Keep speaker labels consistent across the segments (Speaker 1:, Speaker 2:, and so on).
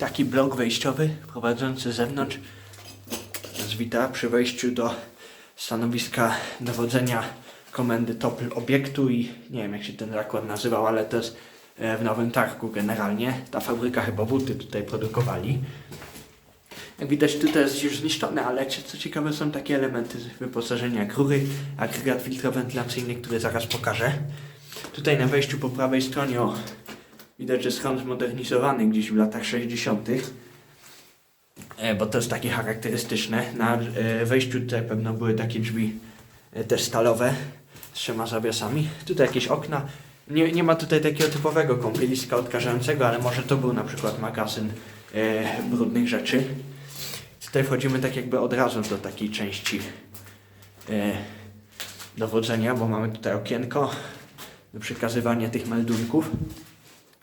Speaker 1: taki blok wejściowy prowadzący z zewnątrz nas wita przy wejściu do stanowiska dowodzenia komendy top obiektu i nie wiem jak się ten zakład nazywał, ale to jest e, w Nowym Targu generalnie. Ta fabryka chyba buty tutaj produkowali. Jak widać tutaj jest już zniszczone, ale co ciekawe są takie elementy wyposażenia jak rury, agregat filtrowentylacyjny, który zaraz pokażę. Tutaj na wejściu po prawej stronie o, widać, że schron zmodernizowany gdzieś w latach 60. E, bo to jest takie charakterystyczne. Na e, wejściu tutaj pewno były takie drzwi e, też stalowe z trzema zawiasami. Tutaj jakieś okna. Nie, nie ma tutaj takiego typowego kąpieliska odkażającego, ale może to był na przykład magazyn e, brudnych rzeczy. Tutaj wchodzimy tak jakby od razu do takiej części e, dowodzenia, bo mamy tutaj okienko do przekazywania tych meldunków.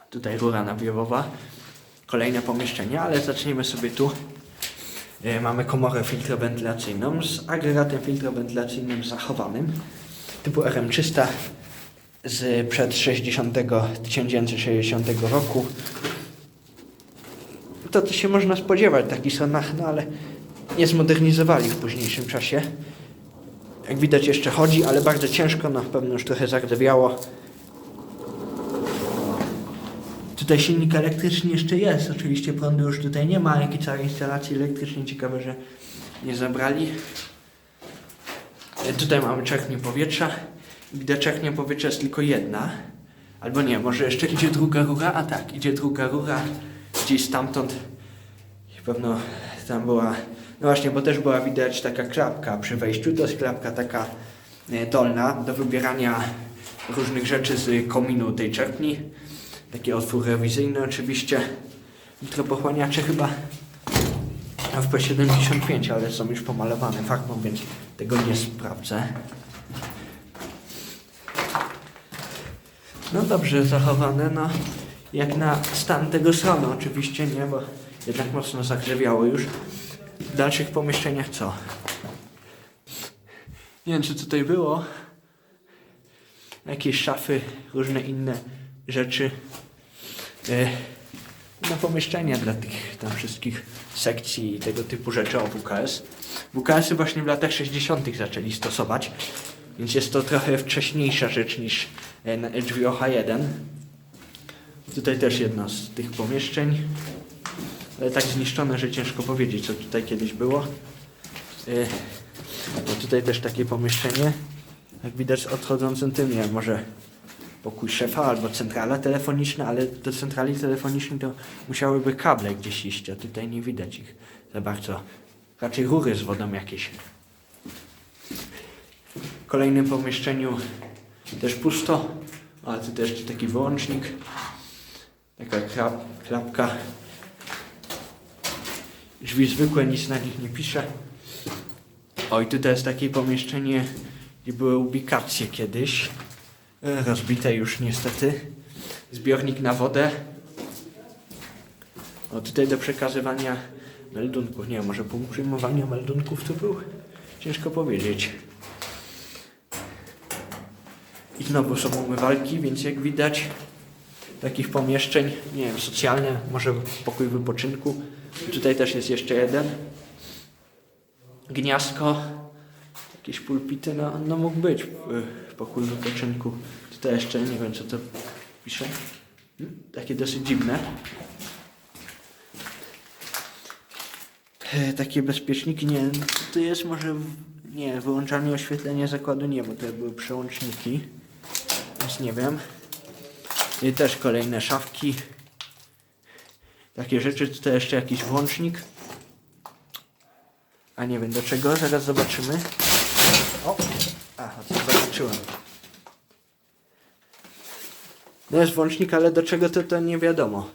Speaker 1: Tutaj rura nawiewowa. Kolejne pomieszczenie, ale zacznijmy sobie tu. E, Mamy komorę filtrowentylacyjną z agregatem filtrowentylacyjnym zachowanym typu RM300 z przed 60, 1960 roku. To, to się można spodziewać w takich stronach, no ale nie zmodernizowali w późniejszym czasie. Jak widać jeszcze chodzi, ale bardzo ciężko, na pewno już trochę zardzewiało. Tutaj silnik elektryczny jeszcze jest, oczywiście prądu już tutaj nie ma, jak i całej instalacji elektrycznej. Ciekawe, że nie zabrali. E, Tutaj mamy czerpnię powietrza. Widać czerpnia powietrza jest tylko jedna. Albo nie, może jeszcze idzie druga rura? A tak, idzie druga rura. Gdzieś stamtąd. Pewno tam była... No właśnie, bo też była widać taka klapka przy wejściu. To jest klapka taka e, dolna do wybierania różnych rzeczy z kominu tej czerpni. Taki otwór rewizyjny oczywiście. Nitropochłaniacze chyba FP75, ale są już pomalowane farbą, więc tego nie sprawdzę. No dobrze zachowane, no jak na stan tego salonu oczywiście, nie, bo jednak mocno zagrzewiało już. W dalszych pomieszczeniach co? Nie wiem, co tutaj było. Jakieś szafy, różne inne rzeczy. E, na pomieszczenia dla tych tam wszystkich sekcji i tego typu rzeczy o WKS. WKS-y właśnie w latach 60. zaczęli stosować, więc jest to trochę wcześniejsza rzecz niż e, na HVOH1. Tutaj też jedno z tych pomieszczeń, ale tak zniszczone, że ciężko powiedzieć, co tutaj kiedyś było. E, No tutaj też takie pomieszczenie, jak widać odchodzącym tym, nie może pokój szefa albo centrala telefoniczna, ale do centrali telefonicznej to musiałyby kable gdzieś iść, a tutaj nie widać ich za bardzo. Raczej rury z wodą jakieś. W kolejnym pomieszczeniu też pusto, ale tu też taki wyłącznik, taka klapka. Drzwi zwykłe, nic na nich nie pisze. Oj, tutaj jest takie pomieszczenie, gdzie były ubikacje kiedyś. E, Rozbite już niestety. Zbiornik na wodę. O, tutaj do przekazywania meldunków. Nie może punkt przyjmowania meldunków to był? Ciężko powiedzieć. I znowu są umywalki, więc jak widać takich pomieszczeń, nie wiem, socjalne, może pokój wypoczynku. Tutaj też jest jeszcze jeden. Gniazdko. Jakieś pulpity, no, no mógł być y, pokój wypoczynku. Tutaj jeszcze nie wiem co to pisze. Hmm, Takie dosyć dziwne. E, Takie bezpieczniki, nie wiem, to jest może, nie, wyłączanie oświetlenia zakładu nie, bo to były przełączniki, więc nie wiem. I też kolejne szafki. Takie rzeczy, tutaj jeszcze jakiś włącznik. A nie wiem do czego, zaraz zobaczymy. Zobaczyłem. No jest włącznik, ale do czego to, to nie wiadomo.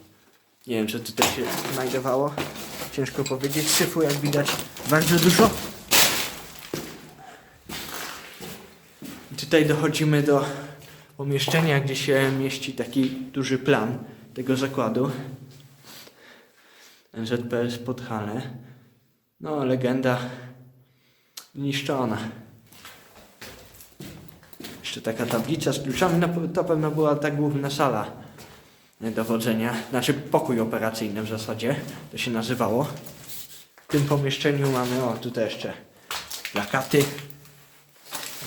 Speaker 1: Nie wiem, co tutaj się znajdowało. Ciężko powiedzieć. Syfu, jak widać, bardzo dużo. I tutaj dochodzimy do pomieszczenia, gdzie się mieści taki duży plan tego zakładu. NZPS Podhale. No, legenda zniszczona. Jeszcze taka tablica z kluczami, no, to pewno była ta główna sala dowodzenia, znaczy pokój operacyjny w zasadzie, to się nazywało. W tym pomieszczeniu mamy, o tutaj jeszcze plakaty.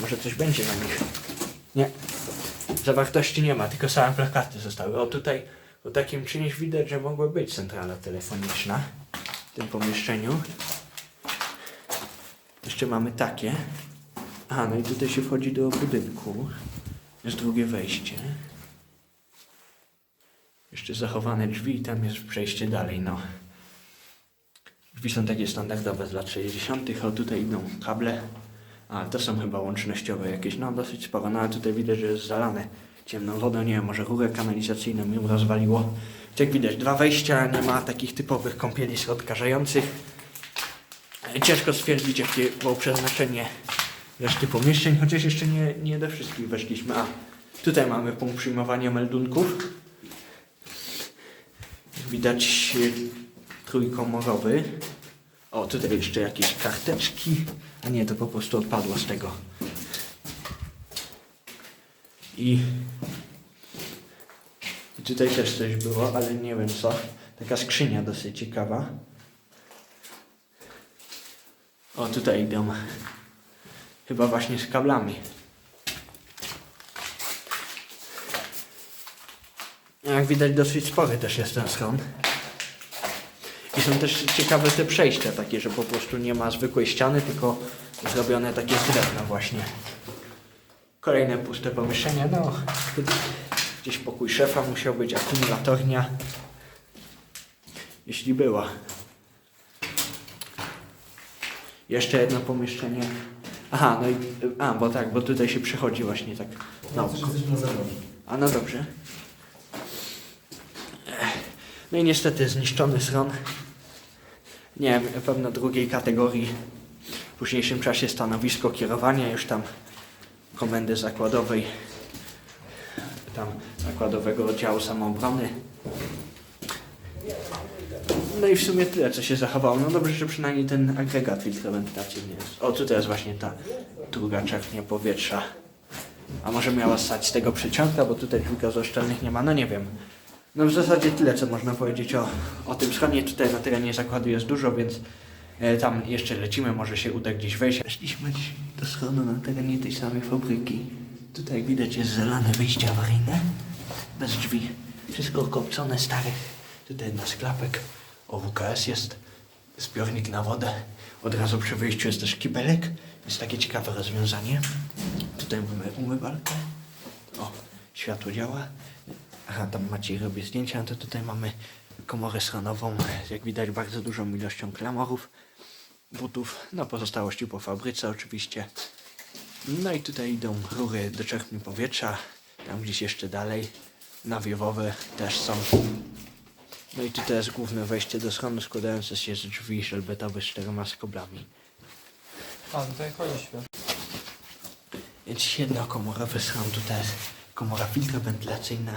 Speaker 1: Może coś będzie na nich. Nie. Zawartości nie ma, tylko same plakaty zostały. O tutaj po takim czymś widać, że mogła być centrala telefoniczna w tym pomieszczeniu. Jeszcze mamy takie. A, no i tutaj się wchodzi do budynku. Jest drugie wejście. Jeszcze zachowane drzwi i tam jest przejście dalej, no. Drzwi są takie standardowe z lat 60., a tutaj idą kable. A, to są chyba łącznościowe jakieś, no dosyć sporo. No ale tutaj widać, że jest zalane ciemną wodą, nie wiem, może rurę kanalizacyjną ją rozwaliło. Jak widać, dwa wejścia, nie ma takich typowych kąpieli odkażających. Ciężko stwierdzić, jakie było przeznaczenie reszty pomieszczeń, chociaż jeszcze nie, nie do wszystkich weszliśmy. A, tutaj mamy punkt przyjmowania meldunków. Widać trójkomorowy. O, tutaj jeszcze jakieś karteczki. A nie, to po prostu odpadło z tego. I tutaj też coś było, ale nie wiem co. Taka skrzynia dosyć ciekawa. O, tutaj idą. Chyba właśnie z kablami. Jak widać dosyć spory też jest ten schron. I są też ciekawe te przejścia takie, że po prostu nie ma zwykłej ściany, tylko zrobione takie z drewna właśnie. Kolejne puste pomieszczenie, no gdzieś pokój szefa musiał być, akumulatornia. Jeśli była. Jeszcze jedno pomieszczenie. Aha, no i. A, bo tak, bo tutaj się przechodzi właśnie tak na oko. A no dobrze. No i niestety zniszczony schron. Nie wiem, pewno drugiej kategorii. W późniejszym czasie stanowisko kierowania już tam komendy zakładowej, tam zakładowego oddziału samoobrony. No i w sumie tyle, co się zachowało. No dobrze, że przynajmniej ten agregat filtroventacyjny jest. O, tutaj jest właśnie ta druga czerpnia powietrza. A może miała stać z tego przeciąga, bo tutaj drzwi gazoszczelnych nie ma, no nie wiem. No w zasadzie tyle, co można powiedzieć o, o tym schronie. Tutaj na terenie zakładu jest dużo, więc e, tam jeszcze lecimy, może się uda gdzieś wejść. Weszliśmy do schronu na terenie tej samej fabryki. Tutaj jak widać jest zalane wyjście awaryjne, bez drzwi. Wszystko kopcone, stare. Tutaj jedna z klapek. O, WKS jest, zbiornik na wodę. Od razu przy wyjściu jest też kibelek. Jest takie ciekawe rozwiązanie. Tutaj mamy umywalkę. O, światło działa. Aha, tam Maciej robi zdjęcia, to tutaj mamy komorę schronową. Jak widać bardzo dużą ilością klamorów, butów, no pozostałości po fabryce oczywiście. No i tutaj idą rury do czerpni powietrza, tam gdzieś jeszcze dalej, nawiewowe też są. No i tutaj jest główne wejście do schronu składające się z drzwi żelbetowych z czterema skoblami.
Speaker 2: A, tutaj chodzi świat.
Speaker 1: Więc jednokomorowy schron tutaj jest komora filtrowentylacyjna.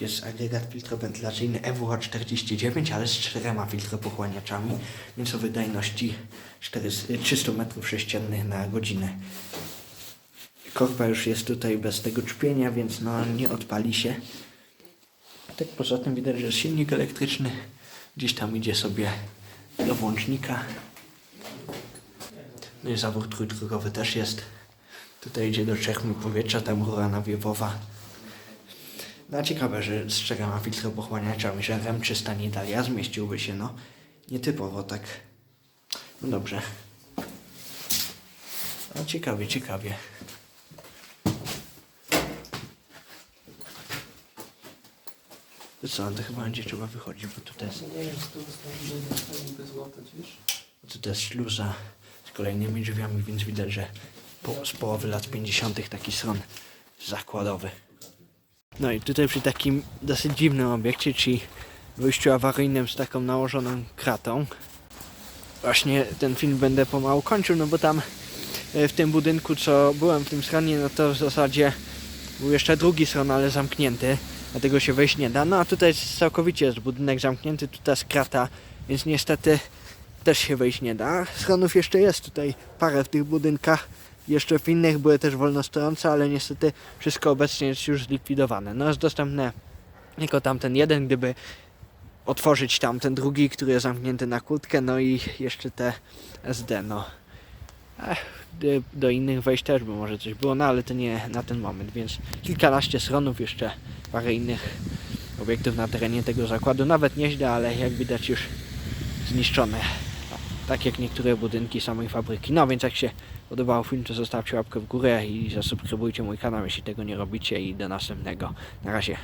Speaker 1: Jest agregat filtrowentylacyjny EWH49, ale z czterema filtropochłaniaczami, więc o wydajności 400 300 m3 na godzinę. Korba już jest tutaj bez tego czpienia, więc no nie odpali się. Tak poza tym widać, że silnik elektryczny. Gdzieś tam idzie sobie do włącznika. No i zawór trójtrugowy też jest. Tutaj idzie do czerpni powietrza, tam rura nawiewowa. No ciekawe, że z czterema filtropochłaniaczami, że RM300 Nitalia zmieściłby się, no nietypowo tak. No dobrze. No ciekawie, ciekawie. To co, to chyba będzie trzeba wychodzić, bo
Speaker 2: złapać, wiesz?
Speaker 1: tutaj jest śluza z kolejnymi drzwiami, więc widać, że po, z połowy lat 50. taki stron zakładowy. No i tutaj przy takim dosyć dziwnym obiekcie, czyli wyjściu awaryjnym z taką nałożoną kratą. Właśnie ten film będę pomału kończył, no bo tam e, w tym budynku, co byłem w tym schronie, no to w zasadzie był jeszcze drugi stron, ale zamknięty, dlatego się wejść nie da. No a tutaj całkowicie jest budynek zamknięty, tutaj jest krata, więc niestety też się wejść nie da. Schronów jeszcze jest tutaj parę w tych budynkach. Jeszcze w innych były też wolnostojące, ale niestety wszystko obecnie jest już zlikwidowane. No jest dostępne Tylko tamten jeden, gdyby otworzyć tam ten drugi, który jest zamknięty na kłódkę, no i jeszcze te SD, no. Ech, do, innych wejść też by może coś było, no ale to nie na ten moment, więc kilkanaście schronów, jeszcze parę innych obiektów na terenie tego zakładu, nawet nieźle, ale jak widać już zniszczone. Tak jak niektóre budynki samej fabryki. No więc jak się podobał film, to zostawcie łapkę w górę i zasubskrybujcie mój kanał, jeśli tego nie robicie i do następnego. Na razie.